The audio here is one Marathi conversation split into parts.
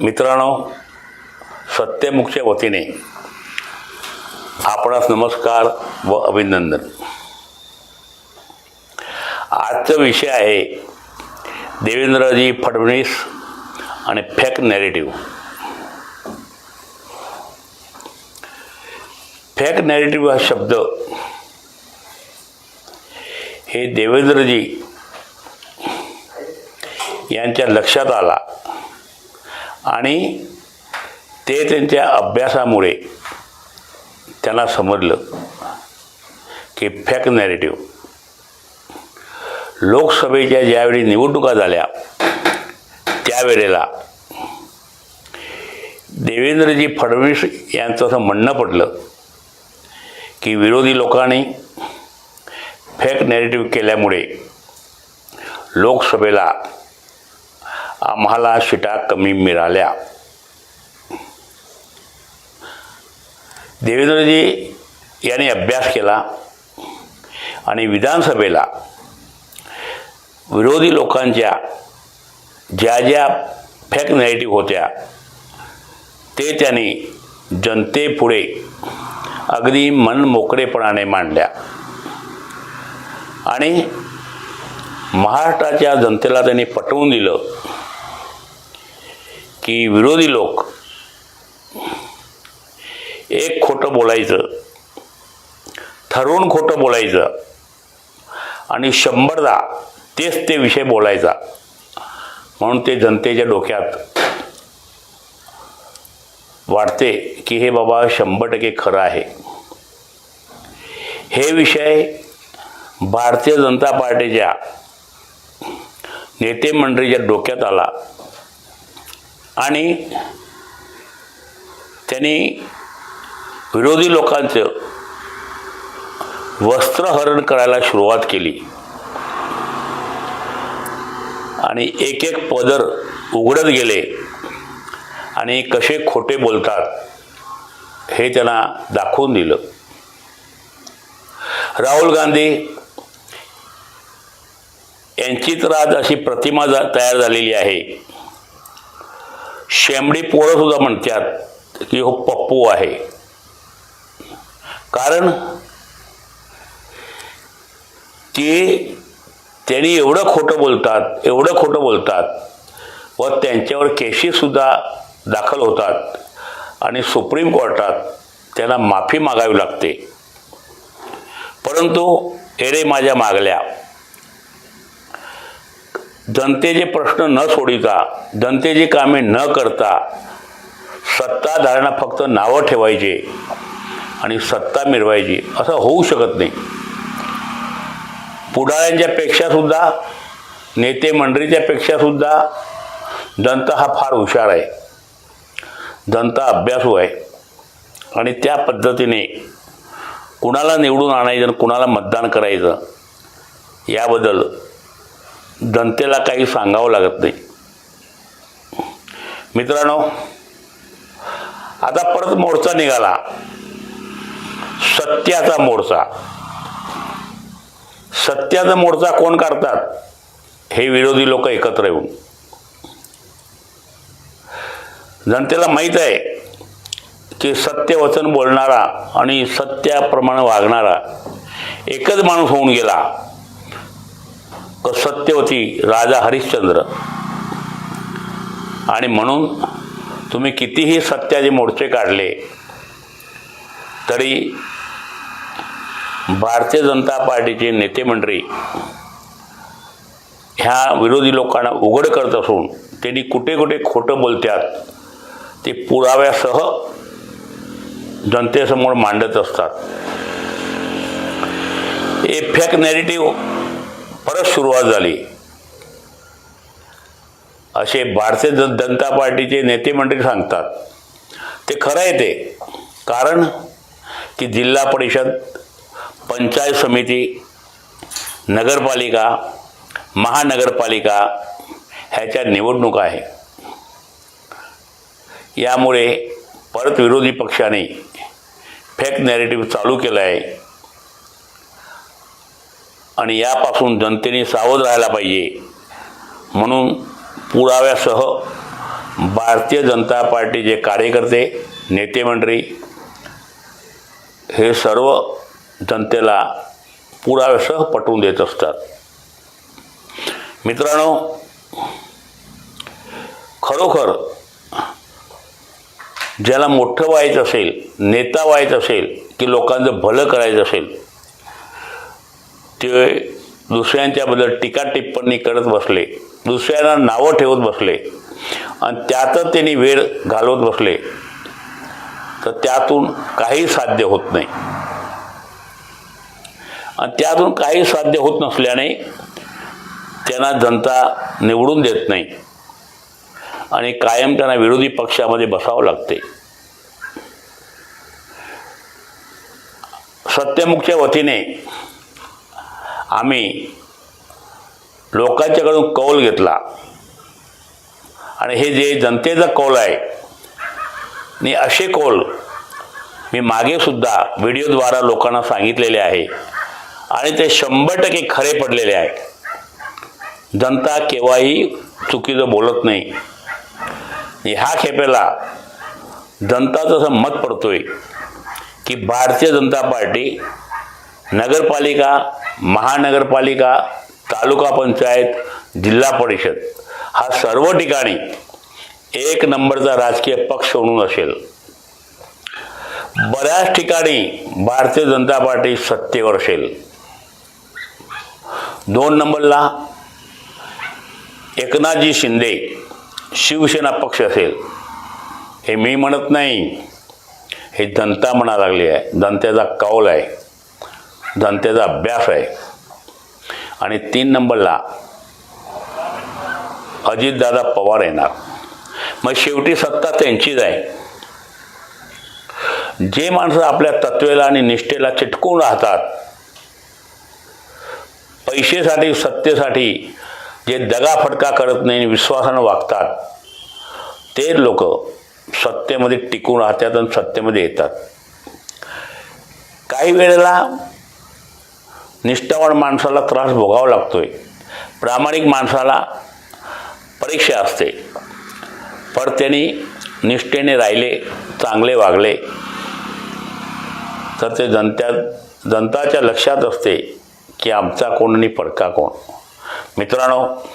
मित्रांनो सत्यमुखच्या वतीने आपणास नमस्कार व अभिनंदन. आजचा विषय आहे देवेंद्रजी फडणवीस आणि फेक नॅरेटिव्ह फेक नॅरेटिव्ह हा शब्द हे देवेंद्रजी यांच्या लक्षात आला. आणि ते त्यांच्या अभ्यासामुळे त्यांना समजलं की फॅक नॅरेटिव्ह लोकसभेच्या ज्यावेळी निवडणुका झाल्या त्यावेळेला देवेंद्रजी फडणवीस यांचं असं म्हणणं पडलं की विरोधी लोकांनी फेक नॅरेटिव्ह केल्यामुळे लोकसभेला आम्हाला शिटा कमी मिळाल्या. देवेंद्रजी यांनी अभ्यास केला आणि विधानसभेला विरोधी लोकांच्या ज्या ज्या फेक नेगेटिव्ह होत्या ते त्यांनी जनतेपुढे अगदी मन मोकळेपणाने मांडल्या. आणि महाराष्ट्राच्या जनतेला त्यांनी पटवून दिलं. की विरोधी लोक एक खोटं बोलायचं ठरवून खोटं बोलायचं आणि शंभरदा तेच ते विषय बोलायचा म्हणून ते जनतेच्या डोक्यात वाटते की हे बाबा शंभर टक्के खरं आहे. हे विषय भारतीय जनता पार्टीच्या नेते मंडळीच्या डोक्यात आला. आणि त्यांनी विरोधी लोकांचं वस्त्रहरण करायला सुरुवात केली. आणि एक एक पदर उघडत गेले. आणि कसे खोटे बोलतात हे त्यांना दाखवून दिलं. राहुल गांधी यांची तर आज अशी प्रतिमा जा तयार झालेली आहे. शेंबडी पोरं सुद्धा म्हणतात की हो पप्पू आहे. कारण ते त्यांनी एवढं खोटं बोलतात एवढं खोटं बोलतात व त्यांच्यावर केसेससुद्धा दाखल होतात आणि सुप्रीम कोर्टात त्यांना माफी मागावी लागते. परंतु एरे माझ्या मागल्या. जनतेचे प्रश्न न सोडिता जनतेची कामे न करता सत्ताधाऱ्यांना फक्त नावं ठेवायचे आणि सत्ता मिळवायची. असं होऊ शकत नाही. पुढाऱ्यांच्यापेक्षासुद्धा नेते मंडळीच्या दंत जनता हा फार हुशार आहे. जनता अभ्यासू आहे. आणि त्या पद्धतीने कुणाला निवडून आणायचं कुणाला मतदान करायचं याबद्दल जनतेला काही सांगावं लागत नाही. मित्रांनो आता परत मोर्चा निघाला. सत्याचा मोर्चा. सत्याचा मोर्चा कोण काढतात? हे विरोधी लोक एकत्र येऊन. जनतेला माहीत आहे की सत्यवचन बोलणारा आणि सत्याप्रमाणे वागणारा एकच माणूस होऊन गेला. सत्यवती राजा हरिश्चंद्र. आणि म्हणून तुम्ही कितीही सत्याचे मोर्चे काढले तरी भारतीय जनता पार्टीचे नेते मंडळी ह्या विरोधी लोकांना उघड करत असून त्यांनी कुठे कुठे खोटं बोलतात ते पुराव्यासह जनतेसमोर मांडत असतात. ए फेक नॅरेटिव्ह परत सुरुवात झाली. असे भारतीय जनता पार्टीचे नेते मंडळी सांगतात. ते खरं आहे ते. कारण की जिल्हा परिषद पंचायत समिती नगरपालिका महानगरपालिका ह्याच्या निवडणुका आहे. यामुळे परत विरोधी पक्षाने फेक नॅरेटिव्ह चालू केलं आहे आणि यापासून जनतेने सावध राहायला पाहिजे. म्हणून पुराव्यासह भारतीय जनता पार्टीचे कार्यकर्ते नेते मंडळी हे सर्व जनतेला पुराव्यासह पटवून देत असतात. मित्रांनो खरोखर ज्याला मोठं व्हायचं असेल नेता व्हायचं असेल की लोकांचं भलं करायचं असेल ते दुसऱ्यांच्याबद्दल टीका टिप्पणी करत बसले. दुसऱ्यांना नावं ठेवत बसले. आणि त्यातच त्यांनी वेळ घालवत बसले. तर त्यातून काही साध्य होत नाही. आणि त्यातून काही साध्य होत नसल्याने त्यांना जनता निवडून देत नाही. आणि कायम त्यांना विरोधी पक्षामध्ये बसावं लागते. सत्यमुखच्या वतीने आम्ही लोकांच्याकडून कौल घेतला. आणि हे जे जनतेचा कौल आहे आणि असे कौल मी मागे सुद्धा व्हिडिओद्वारा लोकांना सांगितलेले आहे. आणि ते शंभर टक्के खरे पडलेले आहे. जनता केव्हाही चुकीचं बोलत नाही. ह्या खेपेला जनताचं असं मत पडतोय की भारतीय जनता पार्टी नगरपालिका महानगरपालिका तालुका पंचायत जिल्हा परिषद हा सर्व ठिकाणी एक नंबरचा राजकीय पक्ष म्हणून असेल. बऱ्याच ठिकाणी भारतीय जनता पार्टी सत्तेवर असेल. दोन नंबरला एकनाथजी शिंदे शिवसेना पक्ष असेल. हे मी म्हणत नाही. हे जनता म्हणा लागली आहे. जनतेचा कौल आहे. जनतेचा अभ्यास आहे. आणि तीन नंबरला अजितदादा पवार येणार. मग शेवटी सत्ता त्यांचीच आहे. जे माणसं आपल्या तत्वेला आणि निष्ठेला चिटकून राहतात पैसेसाठी सत्तेसाठी जे दगाफटका करत नाही आणि विश्वासानं वागतात ते लोक सत्तेमध्ये टिकून राहतात आणि सत्तेमध्ये येतात. काही वेळेला निष्ठावान माणसाला त्रास भोगावा लागतोय. प्रामाणिक माणसाला परीक्षा असते. पण त्यांनी निष्ठेने राहिले चांगले वागले. तर ते जनत्या जनताच्या लक्षात असते की आमचा कोण आणि पडका कोण. मित्रांनो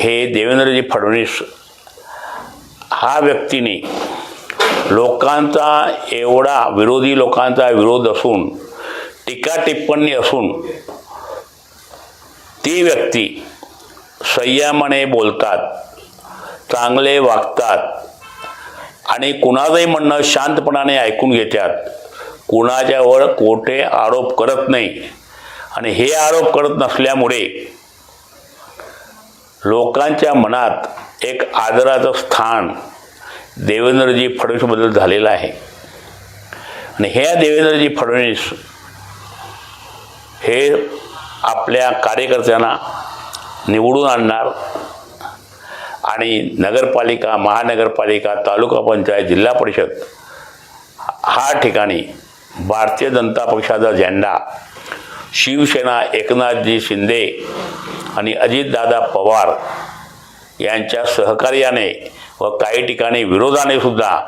हे देवेंद्रजी फडणवीस हा व्यक्तीने लोकांचा एवढा विरोधी लोकांचा विरोध असून टीका टिप्पणी असून ती व्यक्ती संयमाने बोलतात चांगले वागतात आणि कुणाचंही म्हणणं शांतपणाने ऐकून घेतात कुणाच्यावर कोठे आरोप करत नाही. आणि हे आरोप करत नसल्यामुळे लोकांच्या मनात एक आदराचं स्थान देवेंद्रजी फडणवीसबद्दल झालेलं आहे. आणि ह्या देवेंद्रजी फडणवीस हे आपल्या कार्यकर्त्यांना निवडून आणणार. आणि नगरपालिका महानगरपालिका तालुका पंचायत जिल्हा परिषद हा ठिकाणी भारतीय जनता पक्षाचा झेंडा शिवसेना एकनाथजी शिंदे आणि अजितदादा पवार यांच्या सहकार्याने व काही ठिकाणी विरोधाने सुद्धा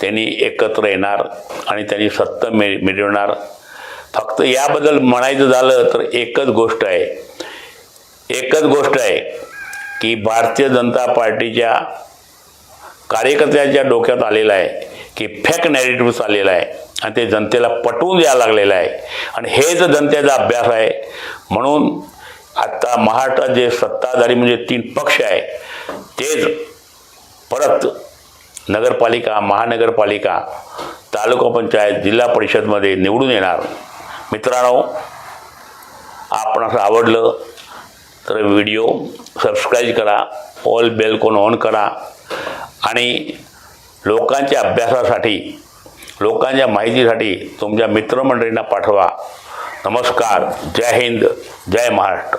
त्यांनी एकत्र येणार आणि त्यांनी सत्ता मिळवणार. फक्त याबद्दल म्हणायचं झालं तर एकच गोष्ट आहे. एकच गोष्ट आहे की भारतीय जनता पार्टीच्या कार्यकर्त्यांच्या डोक्यात आलेलं आहे की फेक नॅरेटिव्ह आलेला आहे आणि ते जनतेला पटवून द्यायला लागलेलं आहे. आणि हेच जनतेचा अभ्यास आहे म्हणून आत्ता महाराष्ट्रात जे सत्ताधारी म्हणजे तीन पक्ष आहे तेच परत नगरपालिका महानगरपालिका तालुका पंचायत जिल्हा परिषदमध्ये निवडून येणार. मित्रांनो आपण असं आवडलं तर व्हिडिओ सबस्क्राईब करा ऑल बेलकोन ऑन करा आणि लोकांच्या अभ्यासासाठी लोकांच्या माहितीसाठी तुमच्या मित्रमंडळींना पाठवा. नमस्कार जय हिंद जय महाराष्ट्र.